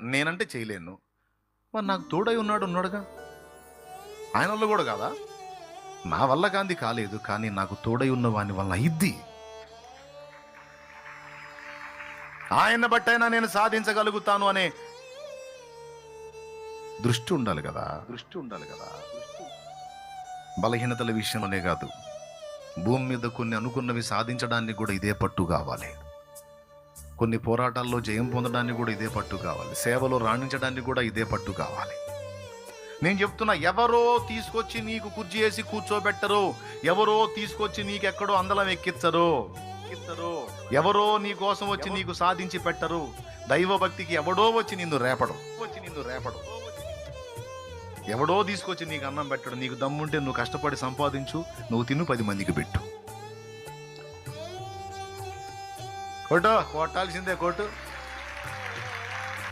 నేనంటే చేయలేను. మరి నాకు తోడై ఉన్నాడు ఉన్నాడుగా? ఆయన వల్ల కూడా కాదా? నా వల్ల కాంది కాలేదు కానీ నాకు తోడై ఉన్న వాని వల్ల ఇద్ది ఆయన బట్టైనా నేను సాధించగలుగుతాను అనే దృష్టి ఉండాలి కదా? దృష్టి ఉండాలి కదా? బలహీనతల విషయంలోనే కాదు భూమి మీద కొన్ని అనుకున్నవి సాధించడానికి కూడా ఇదే పట్టు కావాలి. కొన్ని పోరాటాల్లో జయం పొందడానికి కూడా ఇదే పట్టు కావాలి. సేవలో రాణించడానికి కూడా ఇదే పట్టు కావాలి. నేను చెప్తున్నా ఎవరో తీసుకొచ్చి నీకు కుర్చీ వేసి కూర్చోబెట్టరు. ఎవరో తీసుకొచ్చి నీకెక్కడో అందలం ఎక్కిచ్చరు ఎక్కిచ్చరు ఎవరో నీ కోసం వచ్చి నీకు సాధించి పెట్టరు. దైవ భక్తికి ఎవడో వచ్చి నిన్ను రేపడం. వచ్చి నిన్ను రేపడం. ఎవడో తీసుకొచ్చి నీకు అన్నం పెట్టడు. నీకు దమ్ముంటే నువ్వు కష్టపడి సంపాదించు. నువ్వు తిను పది మందికి పెట్టు. కొట్టు కొట్టాల్సిందే కొట్టు.